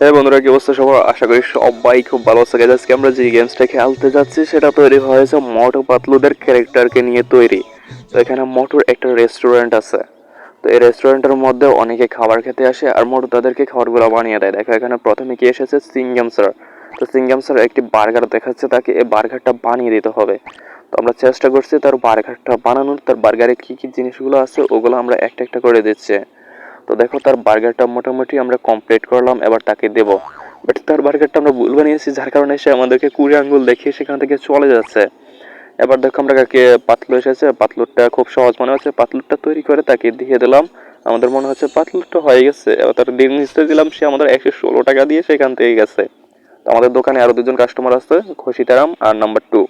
হ্যাঁ বন্ধুরা, কি অবস্থা সবার? আশা করি সবাই খুব ভালো আছে। আজকে আমরা যে গেমসটা খেলতে যাচ্ছি, সেটা তৈরি হয়েছে মটর পাতলুদের ক্যারেক্টারকে নিয়ে তৈরি। তো এখানে মটর একটা রেস্টুরেন্ট আছে। তো এই রেস্টুরেন্টের মধ্যে অনেকে খাবার খেতে আসে আর মোটু তাদেরকে খাবারগুলো বানিয়ে দেয়। দেখো, এখানে প্রথমে কি এসেছে? সিঙ্গাম স্যার তো সিঙ্গাম স্যার একটি বার্গার দেখাচ্ছে তাকে। এই বার্গারটা বানিয়ে দিতে হবে। তো আমরা চেষ্টা করছি তার বার্গারটা বানানোর। তার বার্গারে কি কি জিনিসগুলো আছে, ওগুলো আমরা একটা একটা করে দিচ্ছি। তো দেখো, তার বার্গারটা মোটামুটি আমরা কমপ্লিট করলাম, এবার তাকে দেব। বাট তার বার্গারটা আমরা ভুল বানিয়েছি যার কারণে সে আমাদেরকে কুড়ি আঙ্গুল দেখিয়ে সেখান থেকে চলে যাচ্ছে। এবার দেখো, আমরা কাকে পাতলু এসেছে, পাতলুরটা খুব সহজ মনে হচ্ছে, পাতলুরটা তৈরি করে তাকে দিয়ে দিলাম। আমাদের মনে হচ্ছে পাতলুরটা হয়ে গেছে, এবার তার দিন নিচতে দিলাম, সে আমাদের একশো ষোলো টাকা দিয়ে সেখান থেকে গেছে। তো আমাদের দোকানে আরও দুজন কাস্টমার আছে খসিতারাম আর নাম্বার টু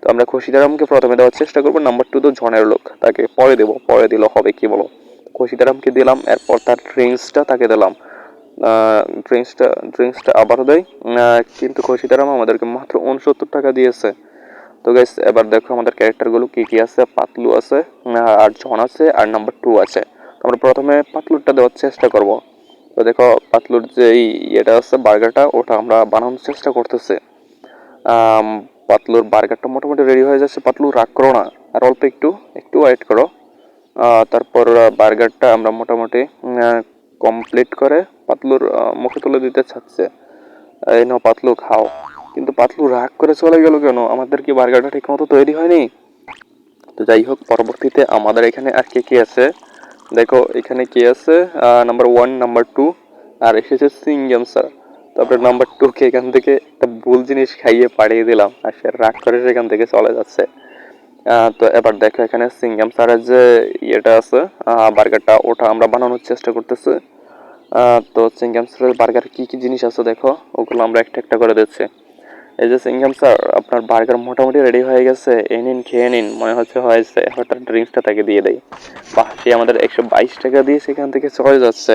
তো আমরা খসিতারামকে প্রথমে দেওয়ার চেষ্টা করব নাম্বার টু তো জনের লোক, তাকে পরে দেবো, পরে দিলে হবে, কি বলো? খসিতারামকে দিলাম, এরপর তার ড্রিঙ্কসটা তাকে দিলাম। ড্রিঙ্কসটা ড্রিঙ্কসটা আবারও দেয় কিন্তু খসিতারাম আমাদেরকে মাত্র উনসত্তর টাকা দিয়েছে। তো গাইস এবার দেখো আমাদের ক্যারেক্টারগুলো কি কি আছে। পাতলু আছে আর জন আছে, আর নাম্বার টু আছে। আমরা প্রথমে পাতলুরটা দেওয়ার চেষ্টা করব। তো দেখো, পাতলুর যে ইয়েটা আছে, বার্গারটা, ওটা আমরা বানানোর চেষ্টা করতেছি। পাতলুর বার্গারটা মোটামুটি রেডি হয়ে যাচ্ছে। পাতলু, রাগ করো না। আর অল্প একটু একটু ওয়েট করো। তারপর বার্গারটা আমরা মোটামুটি কমপ্লিট করে পাতলুর মুখে তুলে দিতে চাচ্ছে। এই নাও পাতলু খাও। কিন্তু পাতলু রাগ করে চলে গেল কেন? আমাদের কি বার্গারটা ঠিক মতো তৈরি হয়নি? তো যাই হোক, পরবর্তীতে আমাদের এখানে আর কে কে আছে? দেখো, এখানে কে আছে? নাম্বার ওয়ান নাম্বার টু আর এসেছে সিঙ্গাম স্যার। তারপরে নাম্বার টুকে এখান থেকে একটা ভুল জিনিস খাইয়ে পাঠিয়ে দিলাম। আর সে রাগ করে সেখান থেকে চলে যাচ্ছে। তো এবার দেখো এখানে সিঙ্গাম সারের যে ইয়েটা আছে বার্গারটা, ওটা আমরা বানানোর চেষ্টা করতেছি। তো সিঙ্গাম স্যারের বার্গার কী কী জিনিস আছে দেখো, ওগুলো আমরা একটা একটা করে দিচ্ছি। এই যে সিঙ্গাম স্যার, আপনার বার্গার মোটামুটি রেডি হয়ে গেছে, এই নিন, খেয়ে নিন, মনে হচ্ছে হয়েছে। এবার তার ড্রিঙ্কসটা তাকে দিয়ে দেয় বাহ, সে আমাদের একশো বাইশ টাকা দিয়ে সেখান থেকে চলে যাচ্ছে।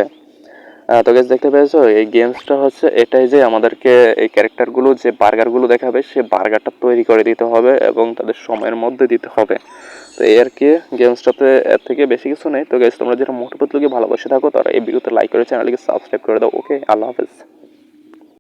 তো গেস দেখতে পেয়েছ? এই গেমসটা হচ্ছে এটাই যে আমাদেরকে এই ক্যারেক্টারগুলো যে বার্গারগুলো দেখাবে, সে বার্গারটা তৈরি করে দিতে হবে এবং তাদের সময়ের মধ্যে দিতে হবে। তো এই আর কি গেমসটাতে এর থেকে বেশি কিছু নেই। তো গেস তোমরা যেটা মোটো পাতলুকে ভালোবাসে থাকো, তারা এই ভিডিওতে লাইক করে চ্যানেলকে সাবস্ক্রাইব করে দাও। ওকে আল্লাহ হাফেজ।